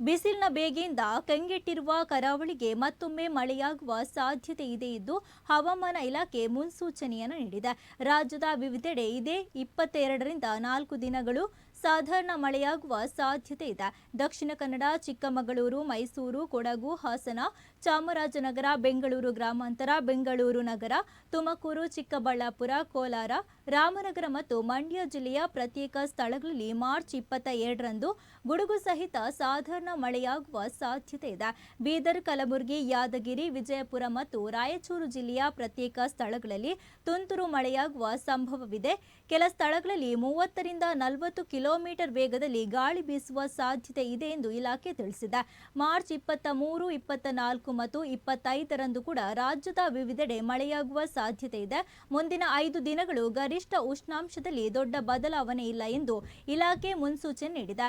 ಬಿಸಿಲಿನ ಬೇಗೆಯಿಂದ ಕಂಗೆಟ್ಟಿರುವ ಕರಾವಳಿಗೆ ಮತ್ತೊಮ್ಮೆ ಮಳೆಯಾಗುವ ಸಾಧ್ಯತೆ ಇದೆ ಎಂದು ಹವಾಮಾನ ಇಲಾಖೆ ಮುನ್ಸೂಚನೆಯನ್ನು ನೀಡಿದೆ. ರಾಜ್ಯದ ವಿವಿಧೆಡೆ ಇದೇ ಇಪ್ಪತ್ತೆರಡರಿಂದ ನಾಲ್ಕು ದಿನಗಳು ಸಾಧಾರಣ ಮಳೆಯಾಗುವ ಸಾಧ್ಯತೆ ಇದೆ. ದಕ್ಷಿಣ ಕನ್ನಡ, ಚಿಕ್ಕಮಗಳೂರು, ಮೈಸೂರು, ಕೊಡಗು, ಹಾಸನ, ಚಾಮರಾಜನಗರ, ಬೆಂಗಳೂರು ಗ್ರಾಮಾಂತರ, ಬೆಂಗಳೂರು ನಗರ, ತುಮಕೂರು, ಚಿಕ್ಕಬಳ್ಳಾಪುರ, ಕೋಲಾರ, ರಾಮನಗರ ಮತ್ತು ಮಂಡ್ಯ ಜಿಲ್ಲೆಯ ಪ್ರತ್ಯೇಕ ಸ್ಥಳಗಳಲ್ಲಿ ಮಾರ್ಚ್ ಇಪ್ಪತ್ತ ಎರಡರಂದು ಗುಡುಗು ಸಹಿತ ಸಾಧಾರಣ ಮಳೆಯಾಗುವ ಸಾಧ್ಯತೆ ಇದೆ. ಬೀದರ್, ಕಲಬುರಗಿ, ಯಾದಗಿರಿ, ವಿಜಯಪುರ ಮತ್ತು ರಾಯಚೂರು ಜಿಲ್ಲೆಯ ಪ್ರತ್ಯೇಕ ಸ್ಥಳಗಳಲ್ಲಿ ತುಂತುರು ಮಳೆಯಾಗುವ ಸಂಭವವಿದೆ. ಕೆಲ ಸ್ಥಳಗಳಲ್ಲಿ ಮೂವತ್ತರಿಂದ ನಲವತ್ತು ಕಿಲೋಮೀಟರ್ ವೇಗದಲ್ಲಿ ಗಾಳಿ ಬೀಸುವ ಸಾಧ್ಯತೆ ಇದೆ ಎಂದು ಇಲಾಖೆ ತಿಳಿಸಿದೆ. ಮಾರ್ಚ್ ಇಪ್ಪತ್ತ ಮೂರು, ಇಪ್ಪತ್ತ ನಾಲ್ಕು ಮತ್ತು ಇಪ್ಪತ್ತೈದರಂದು ಕೂಡ ರಾಜ್ಯದ ವಿವಿಧೆಡೆ ಮಳೆಯಾಗುವ ಸಾಧ್ಯತೆ ಇದೆ. ಮುಂದಿನ ಐದು ದಿನಗಳು ಗರಿಷ್ಠ ಉಷ್ಣಾಂಶದಲ್ಲಿ ದೊಡ್ಡ ಬದಲಾವಣೆ ಇಲ್ಲ ಎಂದು ಇಲಾಖೆ ಮುನ್ಸೂಚನೆ ನೀಡಿದೆ.